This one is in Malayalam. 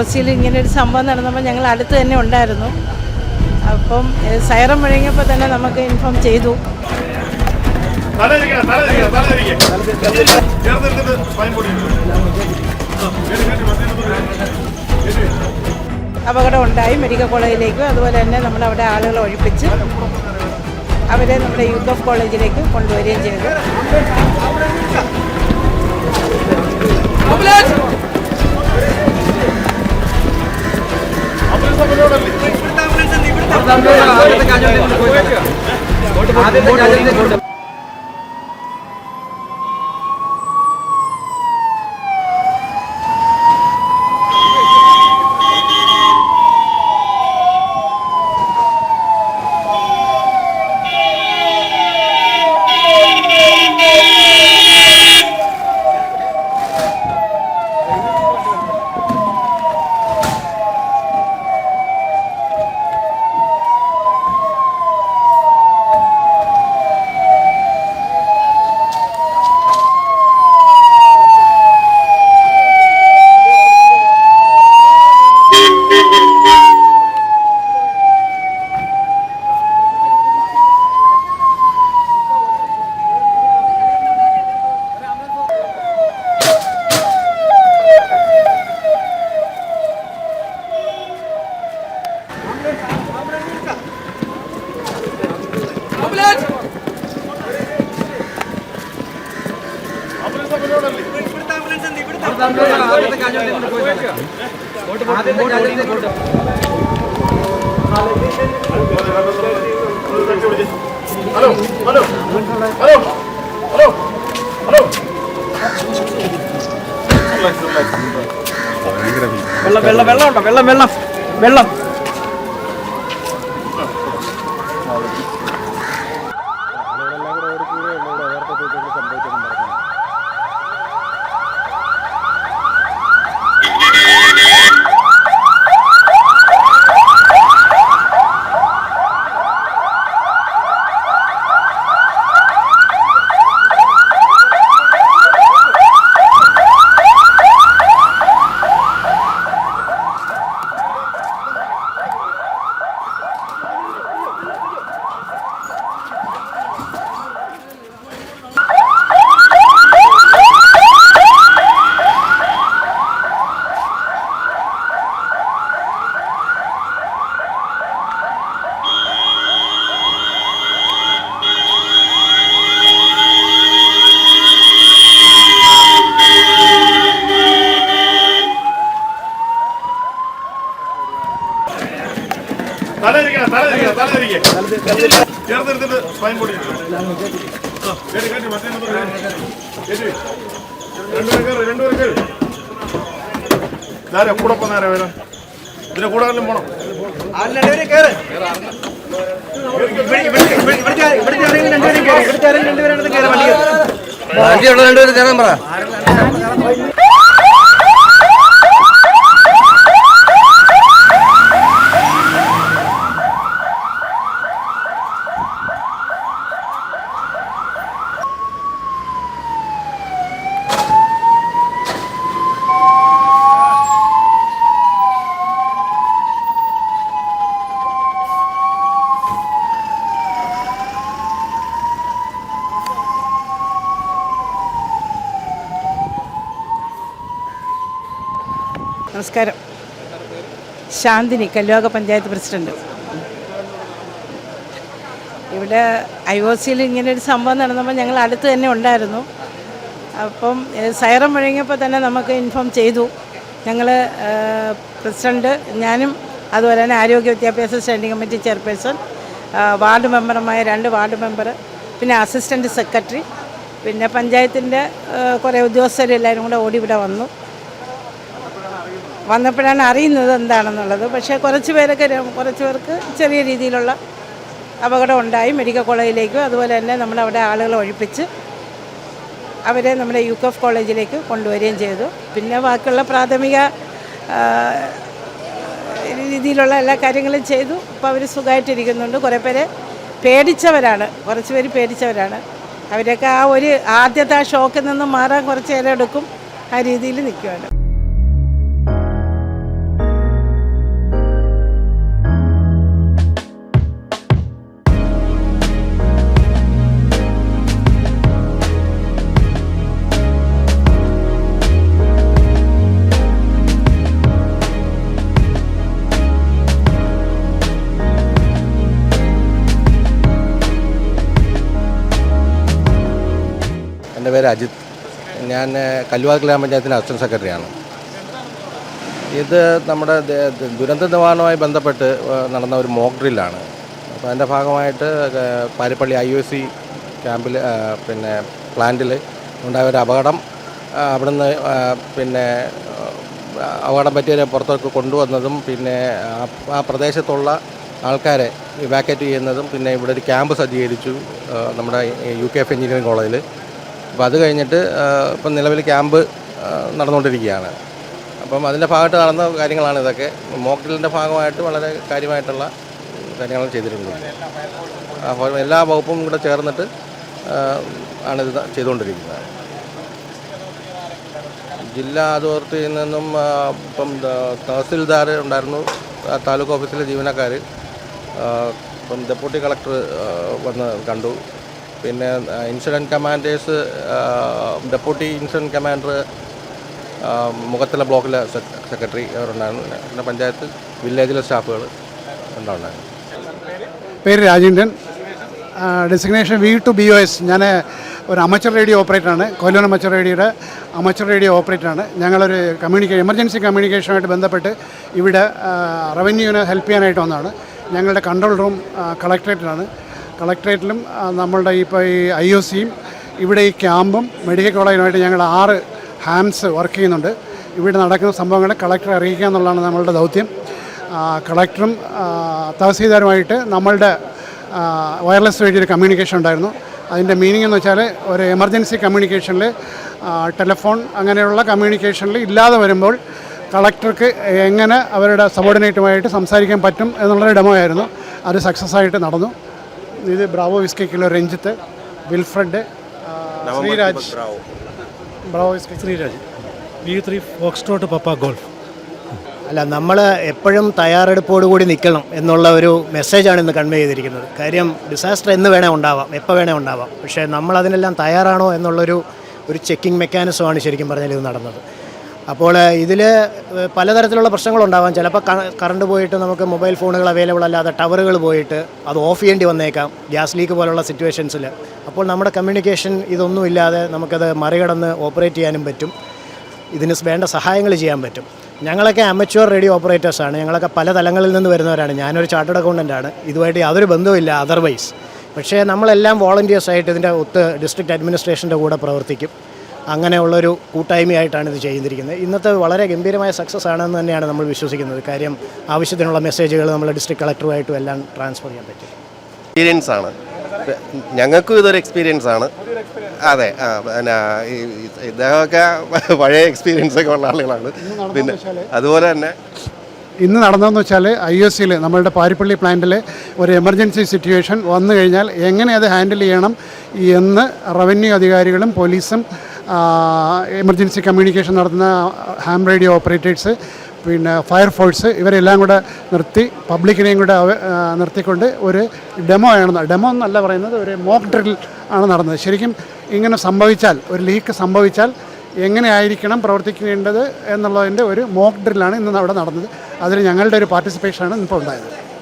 ഒ സിയിൽ ഇങ്ങനെ ഒരു സംഭവം നടന്നപ്പോൾ ഞങ്ങൾ അടുത്ത് തന്നെ ഉണ്ടായിരുന്നു. അപ്പം സൈറം മുഴങ്ങിയപ്പോൾ തന്നെ നമുക്ക് ഇൻഫോം ചെയ്തു. അപകടം ഉണ്ടായി മെഡിക്കൽ കോളേജിലേക്കും. അതുപോലെ തന്നെ നമ്മൾ അവിടെ ആളുകളെ ഒഴിപ്പിച്ച് അവരെ നമ്മുടെ യൂത്ത് ഓഫ് കോളേജിലേക്ക് കൊണ്ടുവരികയും ചെയ്തു. ആദ്യത്തെ hello hello hello hello hello വെള്ളം വെള്ളം വെള്ളം ഉണ്ടോ? വെള്ളം വെള്ളം. വെള്ളം. ചേർന്നെടുത്തിട്ട് സ്വയം പൊടി കേട്ടി കേട്ടി മറ്റേ നമ്പർ കേട്ടി. രണ്ടുപേരും കയറി രണ്ടുപേരും കയറി ഇതാരാ കൂടെ പോന്നാരാ വരാൻ? ഇതിന്റെ കൂടെ വല്ലതും പോണം? രണ്ടുപേരും രണ്ടുപേരും കേറി. ഇവിടുത്തെ നമസ്കാരം. ശാന്തിനി കല്ലോക പഞ്ചായത്ത് പ്രസിഡന്റ്. ഇവിടെ ഐ ഒ സിയിൽ ഇങ്ങനെ ഒരു സംഭവം നടന്നപ്പോൾ ഞങ്ങൾ അടുത്ത് തന്നെ ഉണ്ടായിരുന്നു. അപ്പം സൈറം മുഴങ്ങിയപ്പോൾ തന്നെ നമുക്ക് ഇൻഫോം ചെയ്തു. ഞങ്ങൾ പ്രസിഡന്റ് ഞാനും അതുപോലെ തന്നെ ആരോഗ്യ വിദ്യാഭ്യാസ സ്റ്റാൻഡിംഗ് കമ്മിറ്റി ചെയർപേഴ്സൺ വാർഡ് മെമ്പറുമായ രണ്ട് വാർഡ് മെമ്പർ പിന്നെ അസിസ്റ്റന്റ് സെക്രട്ടറി പിന്നെ പഞ്ചായത്തിന്റെ കുറേ ഉദ്യോഗസ്ഥരെല്ലാവരും കൂടെ ഓടി ഇവിടെ വന്നു. വന്നപ്പോഴാണ് അറിയുന്നത് എന്താണെന്നുള്ളത്. പക്ഷേ കുറച്ച് പേരൊക്കെ കുറച്ച് പേർക്ക് ചെറിയ രീതിയിലുള്ള അപകടം ഉണ്ടായി മെഡിക്കൽ കോളേജിലേക്കും അതുപോലെ തന്നെ നമ്മളവിടെ ആളുകളെ ഒഴിപ്പിച്ച് അവരെ നമ്മുടെ യു കെഫ് കോളേജിലേക്ക് കൊണ്ടുവരികയും ചെയ്തു. പിന്നെ ബാക്കിയുള്ള പ്രാഥമിക രീതിയിലുള്ള എല്ലാ കാര്യങ്ങളും ചെയ്തു. അപ്പോൾ അവർ സുഖമായിട്ടിരിക്കുന്നുണ്ട്. കുറേ പേരെ പേടിച്ചവരാണ്. കുറച്ച് പേര് പേടിച്ചവരാണ്. അവരൊക്കെ ആ ഒരു ആദ്യത്തെ ആ ഷോക്കിൽ നിന്ന് മാറാൻ കുറച്ച് നേരം എടുക്കും ആ രീതിയിൽ നിൽക്കുകയാണ് എന്റെ പേര് അജിത്. ഞാൻ കല്ലുവാ ഗ്രാമപഞ്ചായത്തിന്റെ അസിസ്റ്റന്റ് സെക്രട്ടറിയാണ്. ഇത് നമ്മുടെ ദുരന്ത നിവാരണവുമായി ബന്ധപ്പെട്ട് നടന്ന ഒരു മോക്ക് ഡ്രില്ലാണ്. അപ്പോൾ അതിന്റെ ഭാഗമായിട്ട് പാരിപ്പള്ളി ഐ ഒ സി ക്യാമ്പിൽ പിന്നെ പ്ലാന്റിൽ ഉണ്ടായ ഒരു അപകടം അവിടുന്ന് പിന്നെ അപകടം പറ്റിയവരെ പുറത്തേക്ക് കൊണ്ടുവന്നതും പിന്നെ ആ പ്രദേശത്തുള്ള ആൾക്കാരെ ഇവാക്കേറ്റ് ചെയ്യുന്നതും പിന്നെ ഇവിടെ ഒരു ക്യാമ്പ് സജ്ജീകരിച്ചു നമ്മുടെ യു കെ എഫ് എഞ്ചിനീയറിംഗ് കോളേജിൽ അപ്പോൾ അത് കഴിഞ്ഞിട്ട് ഇപ്പം നിലവിൽ ക്യാമ്പ് നടന്നുകൊണ്ടിരിക്കുകയാണ്. അപ്പം അതിന്റെ ഭാഗമായിട്ട് നടന്ന കാര്യങ്ങളാണ് ഇതൊക്കെ. മോക്കിലിന്റെ ഭാഗമായിട്ട് വളരെ കാര്യമായിട്ടുള്ള കാര്യങ്ങൾ ചെയ്തിട്ടുണ്ട്. അപ്പോൾ എല്ലാ വകുപ്പും കൂടെ ചേർന്നിട്ട് ആണ് ഇത് ചെയ്തുകൊണ്ടിരിക്കുന്നത്. ജില്ലാ അതോറിറ്റിയിൽ നിന്നും ഇപ്പം തഹസിൽദാർ ഉണ്ടായിരുന്നു താലൂക്ക് ഓഫീസിലെ ജീവനക്കാർ ഇപ്പം ഡെപ്യൂട്ടി കളക്ടർ വന്ന് കണ്ടു. പിന്നെ insurance commanders deputy insurance commander Mukhathala ബ്ലോക്കിലെ സെക്രട്ടറി അവരുണ്ടായിരുന്നു. പിന്നെ പഞ്ചായത്ത് വില്ലേജിലെ സ്റ്റാഫുകൾ ഉണ്ടായിരുന്നു പേര് Rajendran. Designation V two B O S ഞാൻ ഒരു അമച്ചർ റേഡിയോ ഓപ്പറേറ്ററാണ് കൊല്ലം അമച്ചർ റേഡിയോയുടെ അമച്ചർ റേഡിയോ ഓപ്പറേറ്ററാണ് ഞങ്ങളൊരു കമ്മ്യൂണിക്കേഷൻ എമർജൻസി കമ്മ്യൂണിക്കേഷനുമായിട്ട് ബന്ധപ്പെട്ട് ഇവിടെ റവന്യൂവിനെ ഹെൽപ്പ് ചെയ്യാനായിട്ട് വന്നതാണ്. ഞങ്ങളുടെ കൺട്രോൾ റൂം കളക്ട്രേറ്റിലാണ് കളക്ട്രേറ്റിലും നമ്മളുടെ ഇപ്പോൾ ഈ ഐ ഒ സിയും ഇവിടെ ഈ ക്യാമ്പും മെഡിക്കൽ കോളേജുമായിട്ട് ഞങ്ങൾ ആറ് ഹാംസ് വർക്ക് ചെയ്യുന്നുണ്ട്. ഇവിടെ നടക്കുന്ന സംഭവങ്ങളെ കളക്ടറെ അറിയിക്കുക എന്നുള്ളതാണ് നമ്മളുടെ ദൗത്യം. കളക്ടറും തഹസീൽദാരുമായിട്ട് നമ്മളുടെ വയർലെസ് വഴി ഒരു കമ്മ്യൂണിക്കേഷൻ ഉണ്ടായിരുന്നു. അതിന്റെ മീനിങ് എന്ന് വെച്ചാൽ ഒരു എമർജൻസി കമ്മ്യൂണിക്കേഷനിൽ ടെലിഫോൺ അങ്ങനെയുള്ള കമ്മ്യൂണിക്കേഷനിൽ ഇല്ലാതെ വരുമ്പോൾ കളക്ടർക്ക് എങ്ങനെ അവരുടെ സബോർഡിനേറ്റുമായിട്ട് സംസാരിക്കാൻ പറ്റും എന്നുള്ളൊരു ഡെമോ ആയിരുന്നു. അത് സക്സസ് ആയിട്ട് നടന്നു. ഇത് Bravo വിസ്കയ്ക്കുള്ള Ranjith Wilfred Sreeraj. Bravo. Whiskey Sreeraj. B three foxtrot papa golf. അല്ല നമ്മൾ എപ്പോഴും തയ്യാറെടുപ്പോടുകൂടി നിൽക്കണം എന്നുള്ള ഒരു മെസ്സേജാണ് ഇന്ന് കൺവേ ചെയ്തിരിക്കുന്നത്. കാര്യം ഡിസാസ്റ്റർ എന്ന് വേണേൽ ഉണ്ടാവാം എപ്പോൾ വേണേൽ ഉണ്ടാവാം. പക്ഷേ നമ്മൾ അതിനെല്ലാം തയ്യാറാണോ എന്നുള്ളൊരു ഒരു ചെക്കിംഗ് മെക്കാനിസമാണ് ശരിക്കും പറഞ്ഞാൽ ഇത് നടന്നത്. അപ്പോൾ ഇതിൽ പലതരത്തിലുള്ള പ്രശ്നങ്ങളുണ്ടാവാം. ചിലപ്പോൾ കറണ്ട് പോയിട്ട് നമുക്ക് മൊബൈൽ ഫോണുകൾ അവൈലബിൾ അല്ലാതെ ടവറുകൾ പോയിട്ട് അത് ഓഫ് ചെയ്യേണ്ടി വന്നേക്കാം ഗ്യാസ് ലീക്ക് പോലുള്ള സിറ്റുവേഷൻസിൽ അപ്പോൾ നമ്മുടെ കമ്മ്യൂണിക്കേഷൻ ഇതൊന്നും ഇല്ലാതെ നമുക്കത് മറികടന്ന് ഓപ്പറേറ്റ് ചെയ്യാനും പറ്റും. ഇതിന് വേണ്ട സഹായങ്ങൾ ചെയ്യാൻ പറ്റും. ഞങ്ങളൊക്കെ അമച്വർ റേഡിയോ ഓപ്പറേറ്റേഴ്സാണ്. ഞങ്ങളൊക്കെ പല തലങ്ങളിൽ നിന്ന് വരുന്നവരാണ്. ഞാനൊരു ചാർട്ടേഡ് അക്കൗണ്ടന്റാണ് ഇതുമായിട്ട് യാതൊരു ബന്ധവുമില്ല അതർവൈസ്. പക്ഷേ നമ്മളെല്ലാം വോളണ്ടിയേഴ്സായിട്ട് ഇതിന്റെ ഒത്ത് ഡിസ്ട്രിക്ട് അഡ്മിനിസ്ട്രേഷന്റെ കൂടെ പ്രവർത്തിക്കും. അങ്ങനെയുള്ളൊരു കൂട്ടായ്മയായിട്ടാണ് ഇത് ചെയ്തിരിക്കുന്നത്. ഇന്നത്തെ വളരെ ഗംഭീരമായ സക്സസ് ആണെന്ന് തന്നെയാണ് നമ്മൾ വിശ്വസിക്കുന്നത്. കാര്യം ആവശ്യത്തിനുള്ള മെസ്സേജുകൾ നമ്മൾ ഡിസ്ട്രിക്ട് കളക്ടറുമായിട്ടും എല്ലാം ട്രാൻസ്ഫർ ചെയ്യാൻ പറ്റും. എക്സ്പീരിയൻസ് ആണ്. ഞങ്ങൾക്കും ഇതൊരു എക്സ്പീരിയൻസ് ആണ്. അതെ ഇതൊക്കെ പിന്നെ ഇദ്ദേഹമൊക്കെ പഴയ എക്സ്പീരിയൻസ് ഒക്കെ ഉള്ള ആളുകളാണ്. പിന്നെ അതുപോലെ തന്നെ ഇന്ന് നടന്നതെന്ന് വെച്ചാൽ ഐ എസ് സിയിൽ നമ്മളുടെ പാരിപ്പള്ളി പ്ലാന്റിലെ ഒരു എമർജൻസി സിറ്റുവേഷൻ വന്നു കഴിഞ്ഞാൽ എങ്ങനെ അത് ഹാൻഡിൽ ചെയ്യണം എന്ന് റവന്യൂ അധികാരികളും പോലീസും എമർജൻസി കമ്മ്യൂണിക്കേഷൻ നടത്തുന്ന ഹാം റേഡിയോ ഓപ്പറേറ്റേഴ്സ് പിന്നെ ഫയർഫോഴ്സ് ഇവരെല്ലാം കൂടെ നിർത്തി പബ്ലിക്കിനെയും കൂടെ നിർത്തിക്കൊണ്ട് ഒരു ഡെമോ ആണ് ഡെമോ എന്നല്ല പറയുന്നത് ഒരു മോക്ക് ഡ്രിൽ ആണ് നടന്നത്. ശരിക്കും ഇങ്ങനെ സംഭവിച്ചാൽ ഒരു ലീക്ക് സംഭവിച്ചാൽ എങ്ങനെയായിരിക്കണം പ്രവർത്തിക്കേണ്ടത് എന്നുള്ളതിന്റെ ഒരു മോക്ക് ഡ്രില്ലാണ് ഇന്ന് അവിടെ നടന്നത്. അതിൽ ഞങ്ങളുടെ ഒരു പാർട്ടിസിപ്പേഷനാണ് ഇപ്പോൾ ഉണ്ടായത്.